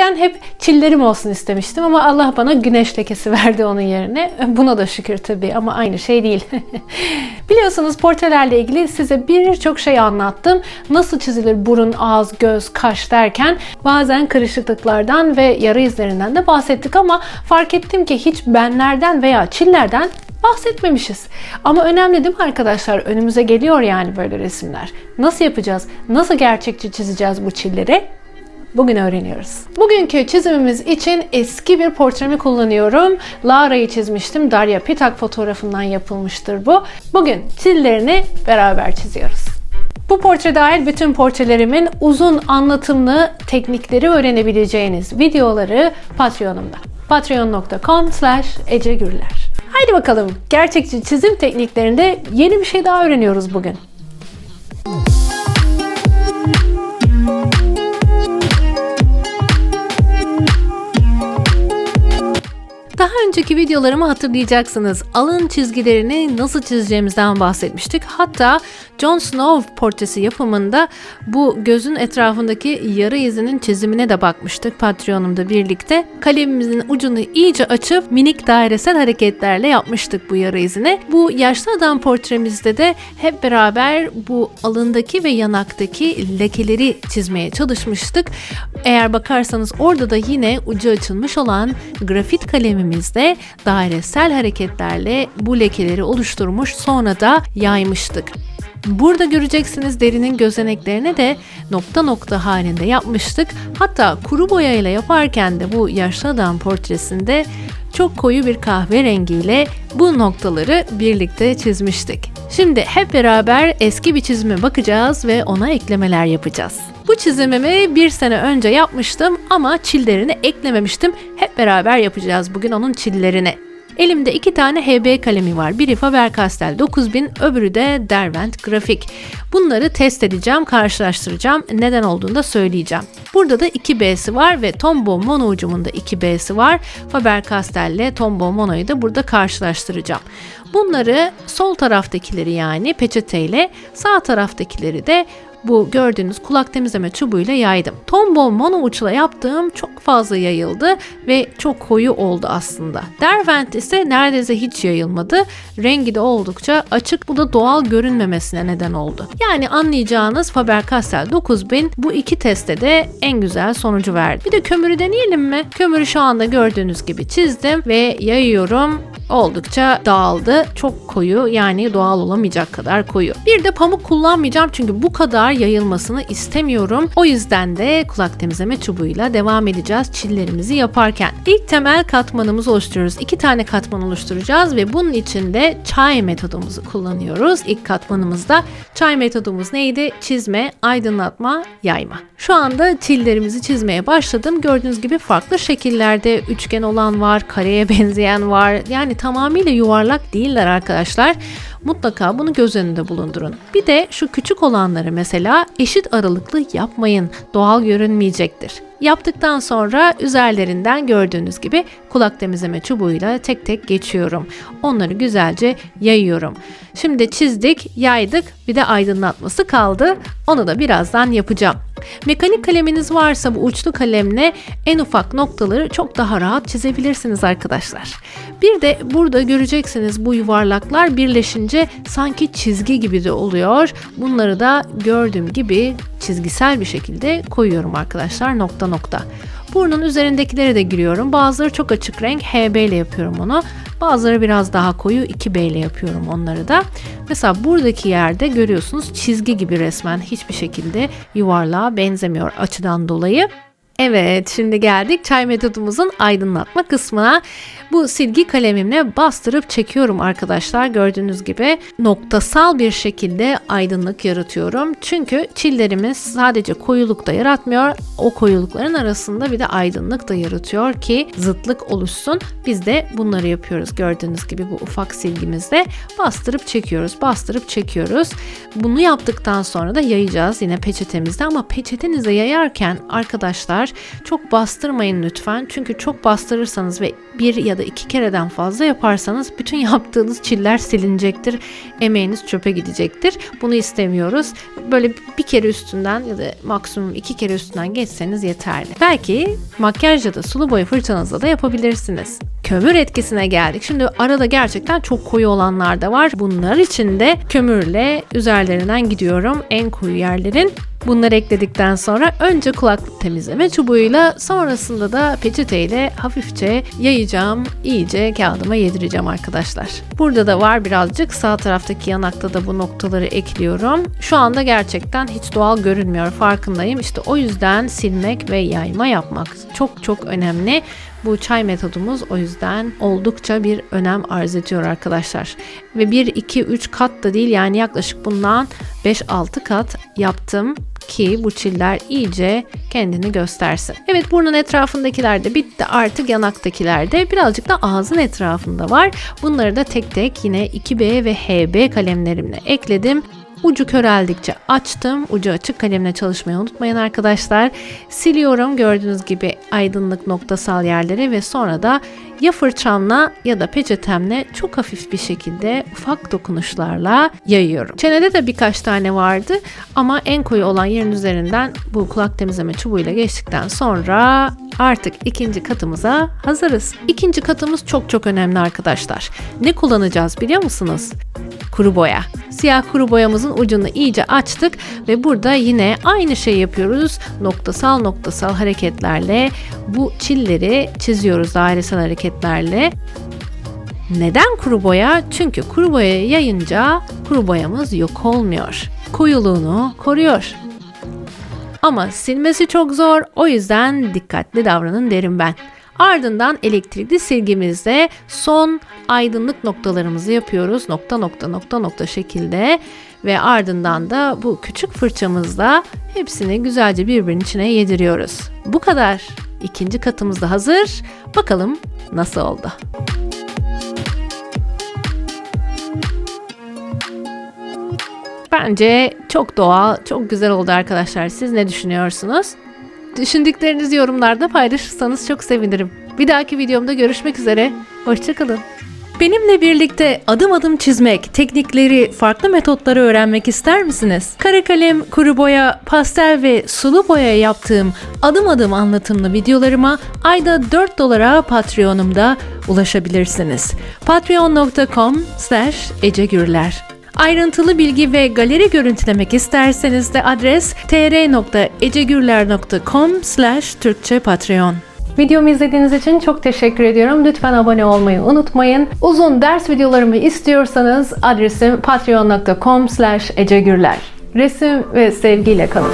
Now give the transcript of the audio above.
Küçükken hep çillerim olsun istemiştim ama Allah bana güneş lekesi verdi onun yerine. Buna da şükür tabii ama aynı şey değil. Biliyorsunuz portrelerle ilgili size birçok şey anlattım. Nasıl çizilir burun, ağız, göz, kaş derken bazen karışıklıklardan ve yara izlerinden de bahsettik ama fark ettim ki hiç benlerden veya çillerden bahsetmemişiz. Ama önemli değil mi arkadaşlar? Önümüze geliyor yani böyle resimler. Nasıl yapacağız? Nasıl gerçekçi çizeceğiz bu çilleri? Bugün öğreniyoruz. Bugünkü çizimimiz için eski bir portremi kullanıyorum. Lara'yı çizmiştim. Darya Pitak fotoğrafından yapılmıştır bu. Bugün çillerini beraber çiziyoruz. Bu portre dahil bütün portrelerimin uzun anlatımlı teknikleri öğrenebileceğiniz videoları Patreon'umda. patreon.com slash ecegürler. Haydi bakalım gerçekçi çizim tekniklerinde yeni bir şey daha öğreniyoruz bugün. Önceki videolarımı hatırlayacaksınız. Alın çizgilerini nasıl çizeceğimizden bahsetmiştik. Hatta Jon Snow portresi yapımında bu gözün etrafındaki yarı izinin çizimine de bakmıştık Patreon'umda birlikte. Kalemimizin ucunu iyice açıp minik dairesel hareketlerle yapmıştık bu yarı izini. Bu yaşlı adam portremizde de hep beraber bu alındaki ve yanaktaki lekeleri çizmeye çalışmıştık. Eğer bakarsanız orada da yine ucu açılmış olan grafit kalemimizde dairesel hareketlerle bu lekeleri oluşturmuş sonra da yaymıştık. Burada göreceksiniz derinin gözeneklerine de nokta nokta halinde yapmıştık. Hatta kuru boyayla yaparken de bu yaşlı adam portresinde çok koyu bir kahverengiyle bu noktaları birlikte çizmiştik. Şimdi hep beraber eski bir çizime bakacağız ve ona eklemeler yapacağız. Bu çizimimi bir sene önce yapmıştım ama çillerini eklememiştim. Hep beraber yapacağız bugün onun çillerini. Elimde iki tane HB kalemi var. Biri Faber-Castell 9000, öbürü de Derwent Grafik. Bunları test edeceğim, karşılaştıracağım. Neden olduğunu da söyleyeceğim. Burada da 2B'si var ve Tombow Mono ucumunda 2B'si var. Faber-Castell ile Tombow Mono'yu da burada karşılaştıracağım. Bunları sol taraftakileri yani peçeteyle, sağ taraftakileri de bu gördüğünüz kulak temizleme çubuğuyla yaydım. Tombol mono uçla yaptığım çok fazla yayıldı ve çok koyu oldu aslında. Derwent ise neredeyse hiç yayılmadı. Rengi de oldukça açık. Bu da doğal görünmemesine neden oldu. Yani anlayacağınız Faber-Castell 9000 bu iki testte de en güzel sonucu verdi. Bir de kömürü deneyelim mi? Kömürü şu anda gördüğünüz gibi çizdim ve yayıyorum oldukça dağıldı. Çok koyu yani doğal olamayacak kadar koyu. Bir de pamuk kullanmayacağım çünkü bu kadar yayılmasını istemiyorum. O yüzden de kulak temizleme çubuğuyla devam edeceğiz çillerimizi yaparken. İlk temel katmanımızı oluşturuyoruz. İki tane katman oluşturacağız ve bunun için de çay metodumuzu kullanıyoruz. İlk katmanımızda çay metodumuz neydi? Çizme, aydınlatma, yayma. Şu anda çillerimizi çizmeye başladım. Gördüğünüz gibi farklı şekillerde üçgen olan var, kareye benzeyen var. Yani tamamıyla yuvarlak değiller arkadaşlar. Mutlaka bunu göz önünde bulundurun. Bir de şu küçük olanları mesela eşit aralıklı yapmayın. Doğal görünmeyecektir. Yaptıktan sonra üzerlerinden gördüğünüz gibi kulak temizleme çubuğuyla tek tek geçiyorum. Onları güzelce yayıyorum. Şimdi çizdik, yaydık, bir de aydınlatması kaldı. Onu da birazdan yapacağım. Mekanik kaleminiz varsa bu uçlu kalemle en ufak noktaları çok daha rahat çizebilirsiniz arkadaşlar. Bir de burada göreceksiniz bu yuvarlaklar birleşince sanki çizgi gibi de oluyor. Bunları da gördüğüm gibi çizgisel bir şekilde koyuyorum arkadaşlar nokta nokta. Burnun üzerindekileri de giriyorum. Bazıları çok açık renk HB ile yapıyorum onu. Bazıları biraz daha koyu 2B ile yapıyorum onları da. Mesela buradaki yerde görüyorsunuz çizgi gibi resmen hiçbir şekilde yuvarlığa benzemiyor açıdan dolayı. Evet, şimdi geldik çay metodumuzun aydınlatma kısmına. Bu silgi kalemimle bastırıp çekiyorum arkadaşlar. Gördüğünüz gibi noktasal bir şekilde aydınlık yaratıyorum. Çünkü çillerimiz sadece koyuluk da yaratmıyor. O koyulukların arasında bir de aydınlık da yaratıyor ki zıtlık oluşsun. Biz de bunları yapıyoruz. Gördüğünüz gibi bu ufak silgimizle bastırıp çekiyoruz. Bastırıp çekiyoruz. Bunu yaptıktan sonra da yayacağız yine peçetemizde ama peçetenize yayarken arkadaşlar Çok bastırmayın lütfen. Çünkü çok bastırırsanız ve bir ya da iki kereden fazla yaparsanız bütün yaptığınız çiller silinecektir. Emeğiniz çöpe gidecektir. Bunu istemiyoruz. Böyle bir kere üstünden ya da maksimum iki kere üstünden geçseniz yeterli. Belki makyaj ya da sulu boya fırçanızla da yapabilirsiniz. Kömür etkisine geldik. Şimdi arada gerçekten çok koyu olanlar da var. Bunlar için de kömürle üzerlerinden gidiyorum en koyu yerlerin. Bunları ekledikten sonra önce kulaklık temizleme çubuğuyla sonrasında da peçeteyle hafifçe yayacağım. iyice kağıdıma yedireceğim arkadaşlar. Burada da var birazcık sağ taraftaki yanakta da bu noktaları ekliyorum. Şu anda gerçekten hiç doğal görünmüyor farkındayım. İşte o yüzden silmek ve yayma yapmak çok çok önemli. Bu çay metodumuz o yüzden oldukça bir önem arz ediyor arkadaşlar. Ve 1, 2, 3 kat da değil yani yaklaşık bundan 5-6 kat yaptım ki bu çiller iyice kendini göstersin. Evet burnun etrafındakiler de bitti artık yanaktakiler de birazcık da ağzın etrafında var. Bunları da tek tek yine 2B ve HB kalemlerimle ekledim. Ucu köreldikçe açtım. Ucu açık kalemle çalışmayı unutmayın arkadaşlar. Siliyorum gördüğünüz gibi aydınlık noktasal yerleri ve sonra da ya fırçamla ya da peçetemle çok hafif bir şekilde ufak dokunuşlarla yayıyorum. Çenede de birkaç tane vardı ama en koyu olan yerin üzerinden bu kulak temizleme çubuğuyla geçtikten sonra artık ikinci katımıza hazırız. İkinci katımız çok çok önemli arkadaşlar. Ne kullanacağız biliyor musunuz? Kuru boya. Siyah kuru boyamızın ucunu iyice açtık ve burada yine aynı şey yapıyoruz. Noktasal noktasal hareketlerle bu çilleri çiziyoruz dairesel hareketlerle. Neden kuru boya? Çünkü kuru boya yayınca kuru boyamız yok olmuyor. Koyuluğunu koruyor. Ama silmesi çok zor. O yüzden dikkatli davranın derim ben. Ardından elektrikli silgimizde son aydınlık noktalarımızı yapıyoruz. Nokta nokta nokta nokta şekilde ve ardından da bu küçük fırçamızla hepsini güzelce birbirinin içine yediriyoruz. Bu kadar. İkinci katımız da hazır. Bakalım nasıl oldu? Bence çok doğal, çok güzel oldu arkadaşlar. Siz ne düşünüyorsunuz? Düşündüklerinizi yorumlarda paylaşırsanız çok sevinirim. Bir dahaki videomda görüşmek üzere. Hoşçakalın. Benimle birlikte adım adım çizmek, teknikleri, farklı metotları öğrenmek ister misiniz? Kara kalem, kuru boya, pastel ve sulu boya yaptığım adım adım anlatımlı videolarıma ayda 4 dolara Patreon'umda ulaşabilirsiniz. patreon.com slash ecegürler Ayrıntılı bilgi ve galeri görüntülemek isterseniz de adres tr.ecegürler.com Türkçe Patreon. Videomu izlediğiniz için çok teşekkür ediyorum. Lütfen abone olmayı unutmayın. Uzun ders videolarımı istiyorsanız adresim patreon.com ecegürler. Resim ve sevgiyle kalın.